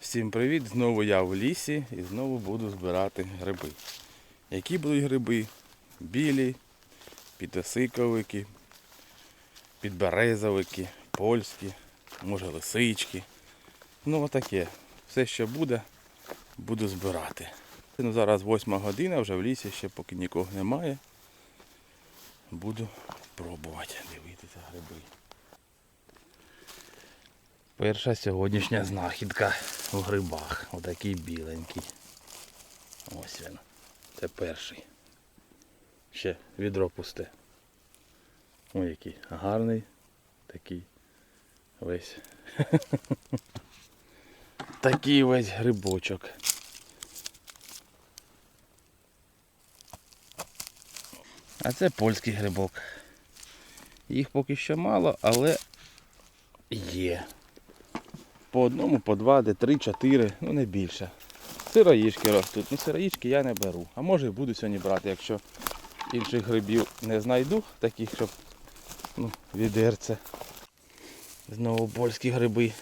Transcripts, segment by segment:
Всім привіт! Знову я в лісі і знову буду збирати гриби. Які будуть гриби? Білі, підосиковики, підберезовики, польські, може лисички. Ну отаке. Все, що буде, буду збирати. Ну, зараз 8 година, вже в лісі ще поки нікого немає. Буду пробувати дивитися гриби. Перша сьогоднішня знахідка у грибах. Отакий біленький. Ось він. Це перший. Ще відро пусте. Ой, який гарний. Такий весь. Такий весь грибочок. А це польський грибок. Їх поки що мало, але є. По одному, по два, де три, чотири, ну не більше. Сироїшки ростуть. Ну сироїшки я не беру. А може і буду сьогодні брати, якщо інших грибів не знайду, таких, щоб ну, відерце. Знову польські гриби.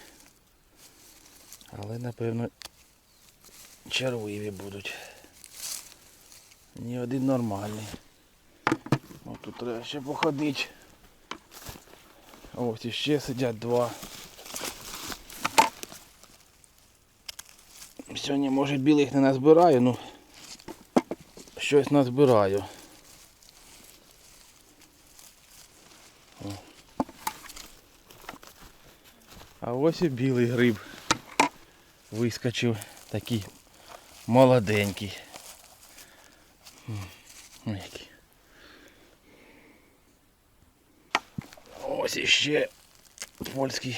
Але напевно червиві будуть. Ні один нормальний. О, тут треба ще походити. Ось іще сидять два. Сьогодні, може, білих не назбираю, ну щось назбираю. О. А ось і білий гриб вискочив такий молоденький. Ось іще польський.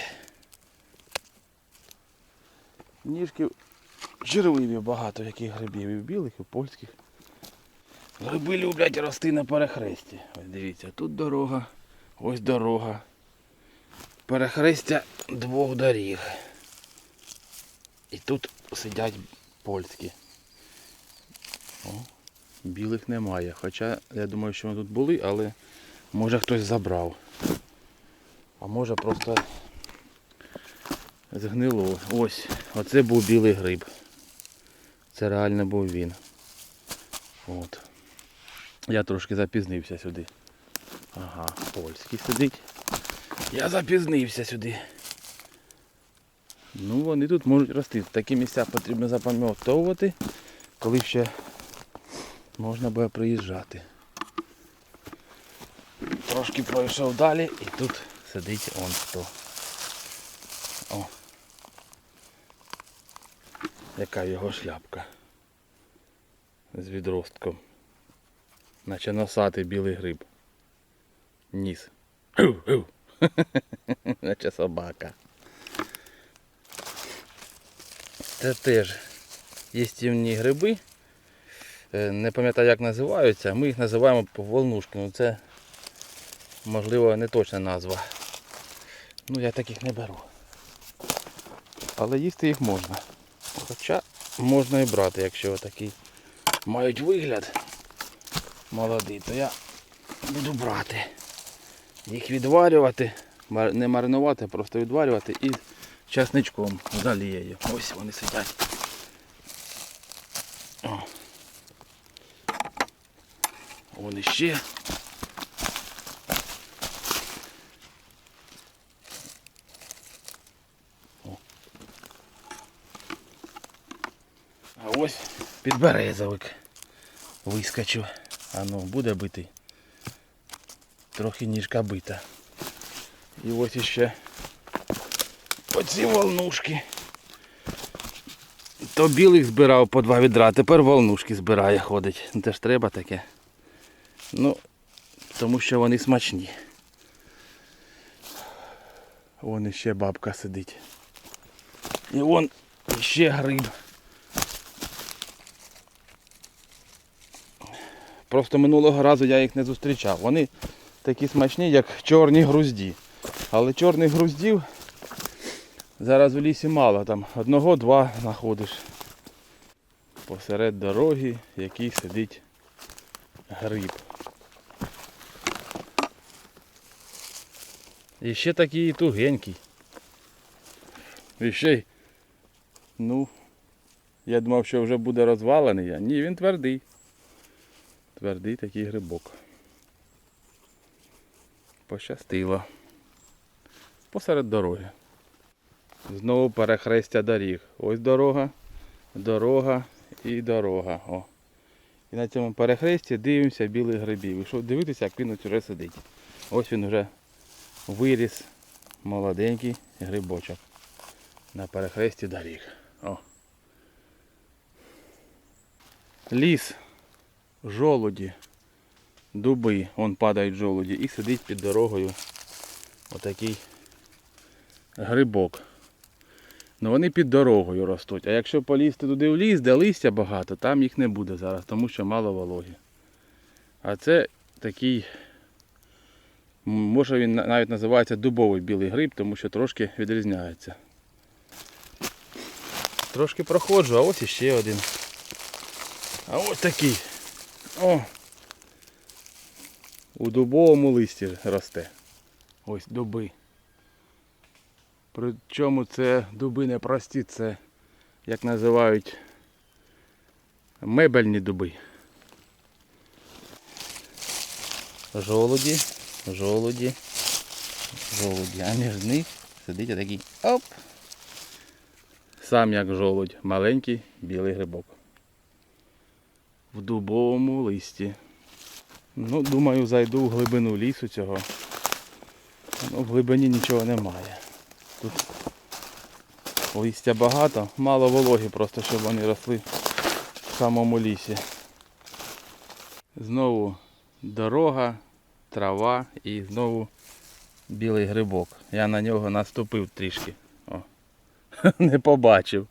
Ніжки червиві багато яких грибів, і білих, і польських. Гриби люблять рости на перехресті. Ось дивіться, тут дорога, ось дорога. Перехрестя двох доріг. І тут сидять польські. О, білих немає. Хоча я думаю, що вони тут були, але може хтось забрав. А може просто згнило. Ось, оце був білий гриб. Це реально був він. От. Я трошки запізнився сюди. Ага, польський сидить. Я запізнився сюди. Ну вони тут можуть рости. Такі місця потрібно запам'ятовувати, коли ще можна буде приїжджати. Трошки пройшов далі і тут сидить он хто. О. Яка його шляпка. З відростком. Наче носатий білий гриб. Ніс. Наче собака. Це теж їстівні гриби. Е, Не пам'ятаю як називаються. Ми їх називаємо волнушки. Ну це можливо не точна назва. Ну я таких не беру. Але їсти їх можна. Хоча можна і брати, якщо такі мають вигляд молодий, то я буду брати. Їх відварювати, не маринувати, просто відварювати і часничком з олією. Ось вони сидять. Вони ще. А ось підберезовик вискочив. А ну, буде битий. Трохи ніжка бита. І ось іще оці волнушки. То білих збирав по два відра, тепер волнушки збирає, ходить. Ну, Це ж треба таке. Ну, тому що вони смачні. Вон іще бабка сидить. І вон ще гриб. Просто минулого разу я їх не зустрічав. Вони такі смачні, як чорні грузді. Але чорних груздів зараз у лісі мало, там одного-два знаходиш. Посеред дороги, який сидить гриб. І ще такий тугенький. І ще й Ну, я думав, що вже буде розвалений, ні, він твердий. Твердий такий грибок. Пощастило. Посеред дороги. Знову перехрестя доріг. Ось дорога, дорога і дорога. О. І на цьому перехресті дивимося білих грибів. І що дивитися, як він ось уже сидить. Ось він вже виріс молоденький грибочок на перехресті доріг. О. Ліс, жолуді, дуби, вон падають жолуді і сидить під дорогою отакий грибок. Ну вони під дорогою ростуть. А якщо полізти туди в ліс, де листя багато, там їх не буде зараз, тому що мало вологи. А це такий, може він навіть називається дубовий білий гриб, тому що трошки відрізняється. Трошки проходжу, а ось іще один. А ось такий. О! У дубовому листі росте. Ось дуби. Причому це дуби не прості, це як називають мебельні дуби. Жолуді, жолуді, жолуді. А між них сидить такий оп. Сам як жолудь, маленький білий грибок. В дубовому листі. Ну, думаю, зайду в глибину лісу цього. Ну, в глибині нічого немає. Тут листя багато, мало вологи просто, щоб вони росли в самому лісі. Знову дорога, трава і знову білий грибок. Я на нього наступив трішки. О. Не побачив.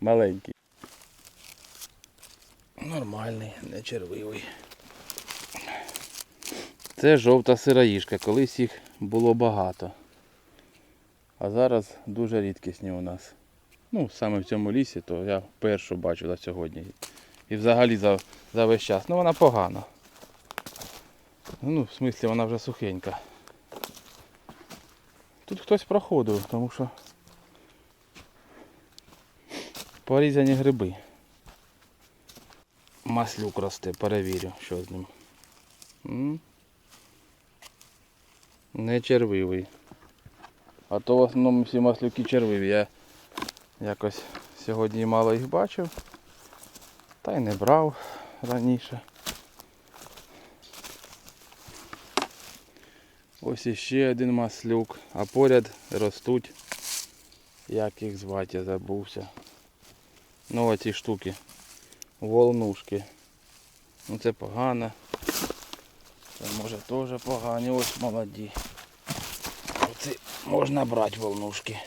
Маленький. Нормальний, не червивий. Це жовта сироїжка, колись їх було багато. А зараз дуже рідкісні у нас. Ну, саме в цьому лісі, то я першу бачу на сьогодні. І взагалі за, за весь час. Ну вона погана. Ну, в смислі вона вже сухенька. Тут хтось проходив, тому що порізані гриби. Маслюк росте, перевірю, що з ним. М? Не червивий. А то в основному всі маслюки червиві. Я якось сьогодні мало їх бачив. Та й не брав раніше. Ось іще один маслюк. А поряд ростуть. Як їх звати, я забувся. Ну оці штуки. Волнушки. Ну це погано. Це може теж погані. Ось молоді. Оці можна брати волнушки.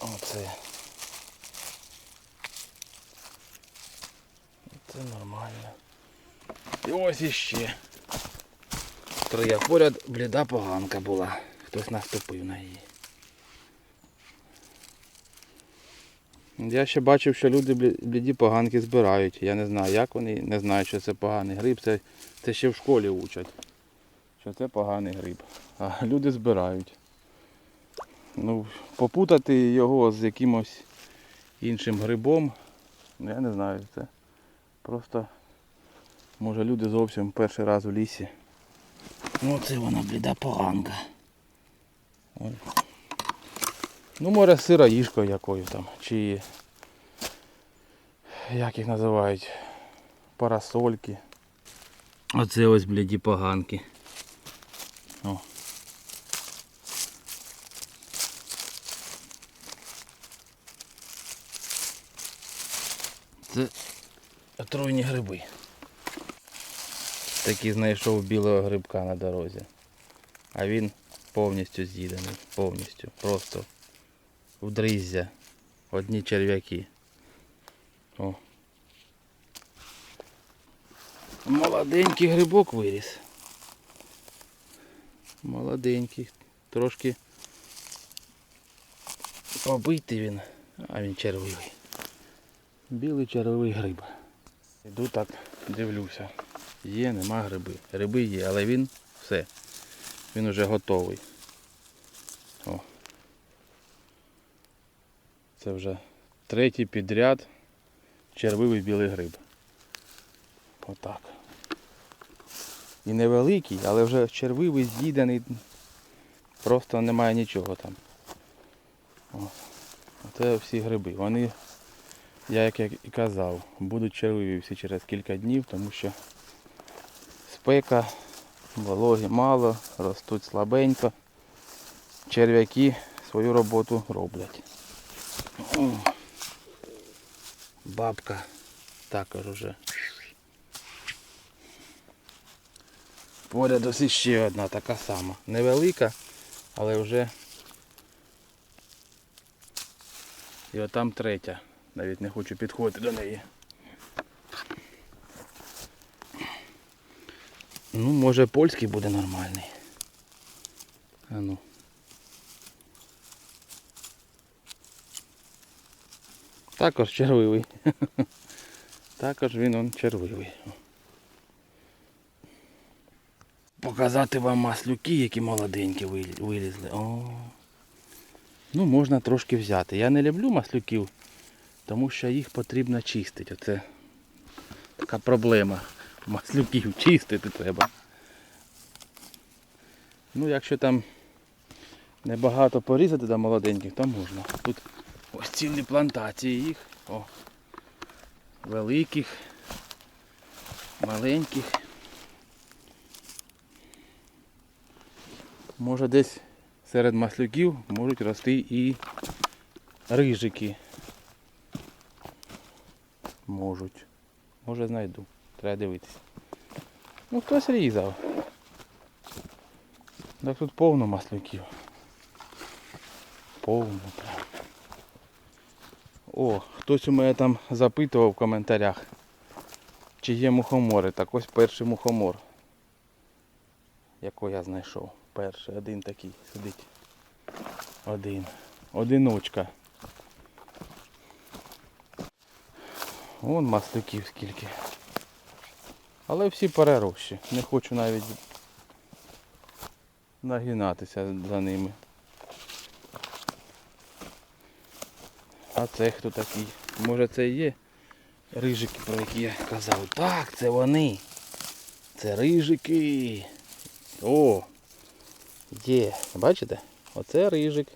Оце. Це нормально. І ось іще. Троє поряд бліда поганка була. Хтось наступив на її. Я ще бачив, що люди бліді поганки збирають. Я не знаю, як вони не знають, що це поганий гриб. Це, це ще в школі учать. Що це поганий гриб. А люди збирають. Ну, попутати його з якимось іншим грибом, я не знаю, це просто може люди зовсім перший раз у лісі. Ну це вона бліда поганка. Ой. Ну, може сироїжкою якою там, чи як їх називають, парасольки. Оце ось бліді поганки. О. Це отруйні гриби. Такий знайшов білого грибка на дорозі. А він повністю з'їдений. Повністю. Просто в. Одні черв'яки. О. Молоденький грибок виріс. Молоденький. Трошки побитий він, а він червивий. Білий червивий гриб. Іду так, дивлюся. Є, нема гриби. Гриби є, але він все. Він уже готовий. Це вже третій підряд червивий білий гриб. Отак. І невеликий, але вже червивий, з'їдений. Просто немає нічого там. О. Це всі гриби. Вони, я як і казав, будуть червиві всі через кілька днів, тому що спека, вологи мало, ростуть слабенько. Черв'яки свою роботу роблять. О, бабка також уже. Поряд ось ще одна така сама. Невелика, але вже. І отам третя. Навіть не хочу підходити до неї. Ну, може польський буде нормальний. А ну. Також червивий. Також він он червивий. Показати вам маслюки, які молоденькі вилізли. О. Ну, можна трошки взяти. Я не люблю маслюків, тому що їх потрібно чистити. Оце така проблема. Маслюків чистити треба. Ну, якщо там небагато порізати до молоденьких, то можна. Тут ось цілі плантації їх. О. Великих, маленьких. Може десь серед маслюків можуть рости і рижики. Можуть. Може знайду. Треба дивитися. Ну хтось різав. Так тут повно маслюків. Повно прям. О, хтось у мене там запитував в коментарях, чи є мухомори. Так ось перший мухомор. Якого я знайшов. Перший, один такий сидить. Один. Одиночка. Вон маслюків скільки. Але всі перерощі. Не хочу навіть нагинатися за ними. А це хто такий? Може це і є рижики, про які я казав. Так, це вони. Це рижики. О! Є. Бачите? Оце рижик.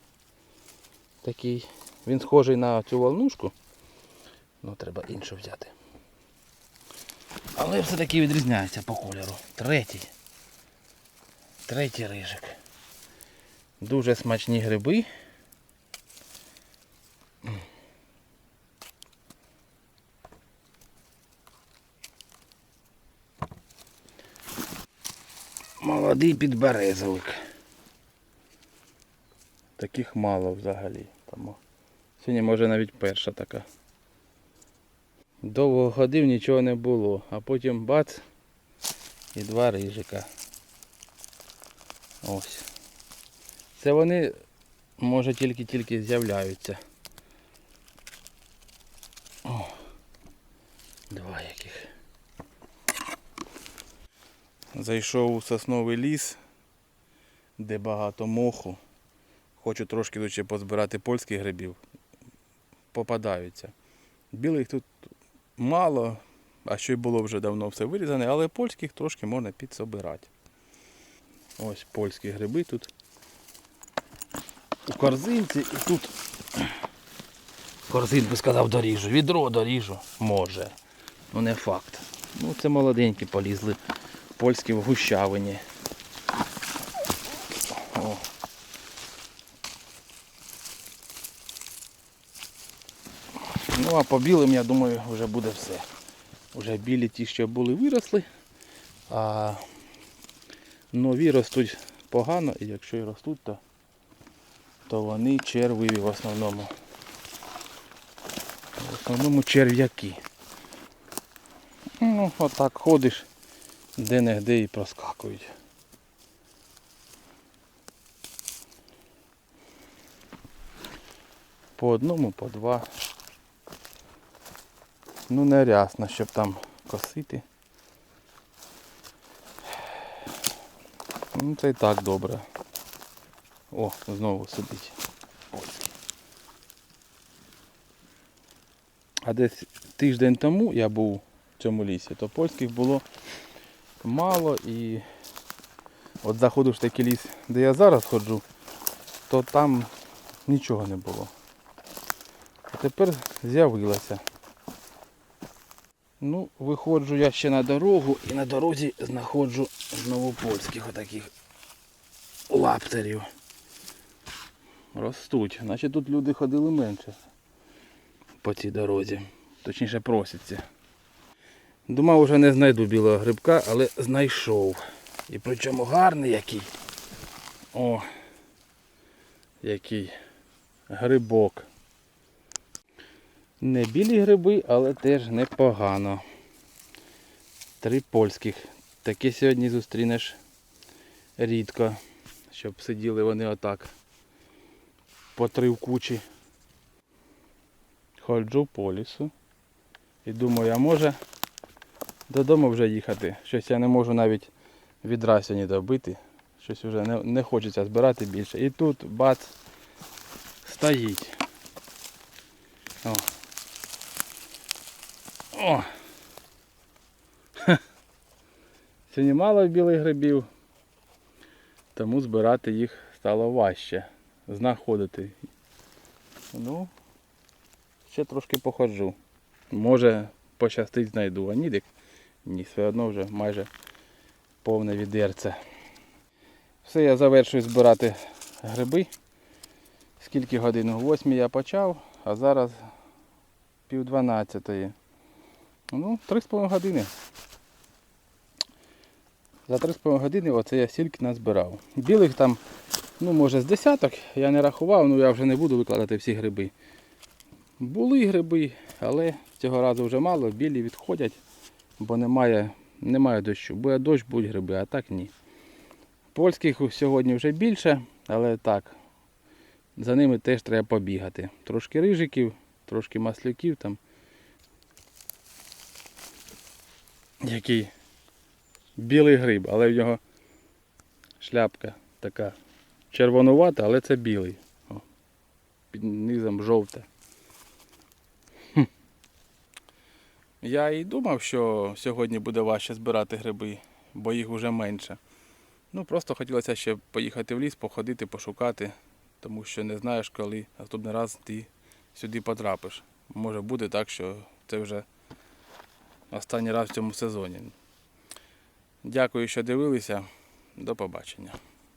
Такий. Він схожий на цю волнушку. Ну треба іншу взяти. Але все-таки відрізняється по кольору. Третій. Третій рижик. Дуже смачні гриби. Молодий підберезовик. Таких мало взагалі. Тому сьогодні може навіть перша така. Довго ходив, нічого не було, а потім бац і два рижика. Ось. Це вони може тільки-тільки з'являються. О, два яких. Зайшов у сосновий ліс, де багато моху. Хочу трошки тут позбирати польських грибів. Попадаються. Білих тут мало, а що й було вже давно все вирізане, але польських трошки можна підсобирати. Ось польські гриби тут. У корзинці і тут. Корзинку сказав доріжу, відро доріжу. Може. Ну не факт. Ну це молоденькі полізли. Польські в гущавині. О. Ну а по білим, я думаю, вже буде все. Вже білі ті, що були, виросли, а нові ростуть погано, і якщо і ростуть, то, то вони червиві в основному. В основному черв'яки. Ну, отак ходиш, де-не-де і проскакують. По одному, по два. Ну не рясно, щоб там косити. Ну це і так добре. О, знову сидить. Ось. А десь тиждень тому я був в цьому лісі, то польських було мало і от заходиш в такий ліс, де я зараз ходжу, то там нічого не було. А тепер з'явилося. Ну, виходжу я ще на дорогу і на дорозі знаходжу знову польських отаких лаптерів. Ростуть. Значить тут люди ходили менше по цій дорозі. Точніше просяться. Думав, вже не знайду білого грибка, але знайшов. І причому гарний який. О! Який грибок. Не білі гриби, але теж непогано. Три польських. Такі сьогодні зустрінеш рідко, щоб сиділи вони отак. По три в кучі. Ходжу по лісу. І думаю, а може додому вже їхати. Щось я не можу навіть відра сьогодні добити. Щось вже не, не хочеться збирати більше. І тут бац стоїть. О. О! Сьогодні мало білих грибів, тому збирати їх стало важче. Знаходити. Ну, ще трошки походжу. Може пощастить знайду, а ні, ні, все одно вже майже повне відерце. Все, я завершую збирати гриби. Скільки годин? О 8 я почав, а зараз пів дванадцятої. Ну, 3,5 години. За 3,5 години оце я стільки назбирав. Білих там, ну може з десяток, я не рахував, ну я вже не буду викладати всі гриби. Були гриби, але цього разу вже мало, білі відходять, бо немає, немає дощу. Буде дощ, будуть гриби, а так ні. Польських сьогодні вже більше, але так, за ними теж треба побігати. Трошки рижиків, трошки маслюків там. Який білий гриб, але в нього шляпка така червонувата, але це білий. О, під низом жовте. Я і думав, що сьогодні буде важче збирати гриби, бо їх вже менше. Ну просто хотілося ще поїхати в ліс, походити, пошукати, тому що не знаєш, коли наступний раз ти сюди потрапиш. Може бути так, що це вже останній раз в цьому сезоні. Дякую, що дивилися. До побачення.